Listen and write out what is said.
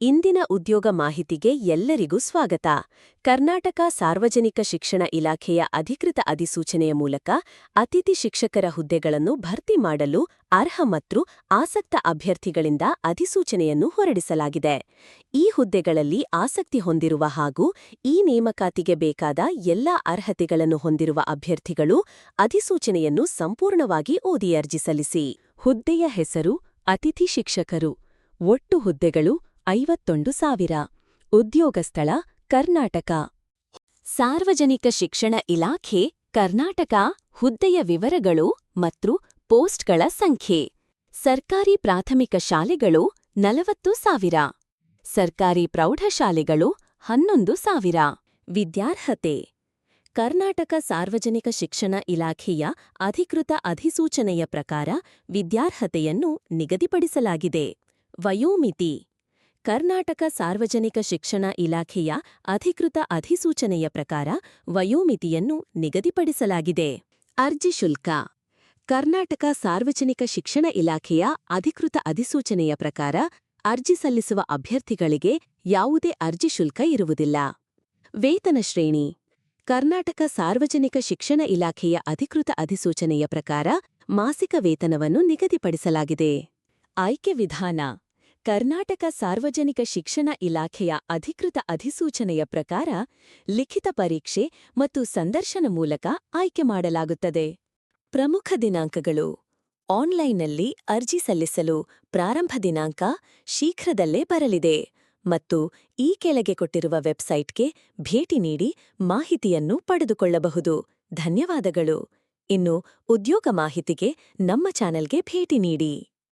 ಇಂದಿನ ಉದ್ಯೋಗ ಮಾಹಿತಿಗೆ ಎಲ್ಲರಿಗೂ ಸ್ವಾಗತ. ಕರ್ನಾಟಕ ಸಾರ್ವಜನಿಕ ಶಿಕ್ಷಣ ಇಲಾಖೆಯ ಅಧಿಕೃತ ಅಧಿಸೂಚನೆಯ ಮೂಲಕ ಅತಿಥಿ ಶಿಕ್ಷಕರ ಹುದ್ದೆಗಳನ್ನು ಭರ್ತಿ ಮಾಡಲು ಅರ್ಹ ಮತ್ತು ಆಸಕ್ತ ಅಭ್ಯರ್ಥಿಗಳಿಂದ ಅಧಿಸೂಚನೆಯನ್ನು ಹೊರಡಿಸಲಾಗಿದೆ. ಈ ಹುದ್ದೆಗಳಲ್ಲಿ ಆಸಕ್ತಿ ಹೊಂದಿರುವ ಹಾಗೂ ಈ ನೇಮಕಾತಿಗೆ ಬೇಕಾದ ಎಲ್ಲಾ ಅರ್ಹತೆಗಳನ್ನು ಹೊಂದಿರುವ ಅಭ್ಯರ್ಥಿಗಳು ಅಧಿಸೂಚನೆಯನ್ನು ಸಂಪೂರ್ಣವಾಗಿ ಓದಿ ಅರ್ಜಿ ಸಲ್ಲಿಸಿ. ಹುದ್ದೆಯ ಹೆಸರು, ಅತಿಥಿ ಶಿಕ್ಷಕರು, ಒಟ್ಟು ಹುದ್ದೆಗಳು ಐವತ್ತೊಂದು ಸಾವಿರ. ಉದ್ಯೋಗ ಸ್ಥಳ, ಕರ್ನಾಟಕ. ಸಾರ್ವಜನಿಕ ಶಿಕ್ಷಣ ಇಲಾಖೆ, ಕರ್ನಾಟಕ. ಹುದ್ದೆಯ ವಿವರಗಳು ಮತ್ತು ಪೋಸ್ಟ್ಗಳ ಸಂಖ್ಯೆ. ಸರ್ಕಾರಿ ಪ್ರಾಥಮಿಕ ಶಾಲೆಗಳು ನಲವತ್ತು ಸಾವಿರ. ಸರ್ಕಾರಿ ಪ್ರೌಢಶಾಲೆಗಳು ಹನ್ನೊಂದು ಸಾವಿರ. ವಿದ್ಯಾರ್ಹತೆ. ಕರ್ನಾಟಕ ಸಾರ್ವಜನಿಕ ಶಿಕ್ಷಣ ಇಲಾಖೆಯ ಅಧಿಕೃತ ಅಧಿಸೂಚನೆಯ ಪ್ರಕಾರ ವಿದ್ಯಾರ್ಹತೆಯನ್ನು ನಿಗದಿಪಡಿಸಲಾಗಿದೆ. ವಯೋಮಿತಿ. ಕರ್ನಾಟಕ ಸಾರ್ವಜನಿಕ ಶಿಕ್ಷಣ ಇಲಾಖೆಯ ಅಧಿಕೃತ ಅಧಿಸೂಚನೆಯ ಪ್ರಕಾರ ವಯೋಮಿತಿಯನ್ನು ನಿಗದಿಪಡಿಸಲಾಗಿದೆ. ಅರ್ಜಿ ಶುಲ್ಕ. ಕರ್ನಾಟಕ ಸಾರ್ವಜನಿಕ ಶಿಕ್ಷಣ ಇಲಾಖೆಯ ಅಧಿಕೃತ ಅಧಿಸೂಚನೆಯ ಪ್ರಕಾರ ಅರ್ಜಿ ಸಲ್ಲಿಸುವ ಅಭ್ಯರ್ಥಿಗಳಿಗೆ ಯಾವುದೇ ಅರ್ಜಿ ಶುಲ್ಕ ಇರುವುದಿಲ್ಲ. ವೇತನ ಶ್ರೇಣಿ. ಕರ್ನಾಟಕ ಸಾರ್ವಜನಿಕ ಶಿಕ್ಷಣ ಇಲಾಖೆಯ ಅಧಿಕೃತ ಅಧಿಸೂಚನೆಯ ಪ್ರಕಾರ ಮಾಸಿಕ ವೇತನವನ್ನು ನಿಗದಿಪಡಿಸಲಾಗಿದೆ. ಆಯ್ಕೆ ವಿಧಾನ. ಕರ್ನಾಟಕ ಸಾರ್ವಜನಿಕ ಶಿಕ್ಷಣ ಇಲಾಖೆಯ ಅಧಿಕೃತ ಅಧಿಸೂಚನೆಯ ಪ್ರಕಾರ ಲಿಖಿತ ಪರೀಕ್ಷೆ ಮತ್ತು ಸಂದರ್ಶನ ಮೂಲಕ ಆಯ್ಕೆ ಮಾಡಲಾಗುತ್ತದೆ. ಪ್ರಮುಖ ದಿನಾಂಕಗಳು. ಆನ್ಲೈನ್ನಲ್ಲಿ ಅರ್ಜಿ ಸಲ್ಲಿಸಲು ಪ್ರಾರಂಭ ದಿನಾಂಕ ಶೀಘ್ರದಲ್ಲೇ ಬರಲಿದೆ ಮತ್ತು ಈ ಕೆಳಗೆ ಕೊಟ್ಟಿರುವ ವೆಬ್ಸೈಟ್ಗೆ ಭೇಟಿ ನೀಡಿ ಮಾಹಿತಿಯನ್ನು ಪಡೆದುಕೊಳ್ಳಬಹುದು. ಧನ್ಯವಾದಗಳು. ಇನ್ನು ಉದ್ಯೋಗ ಮಾಹಿತಿಗೆ ನಮ್ಮ ಚಾನೆಲ್ಗೆ ಭೇಟಿ ನೀಡಿ.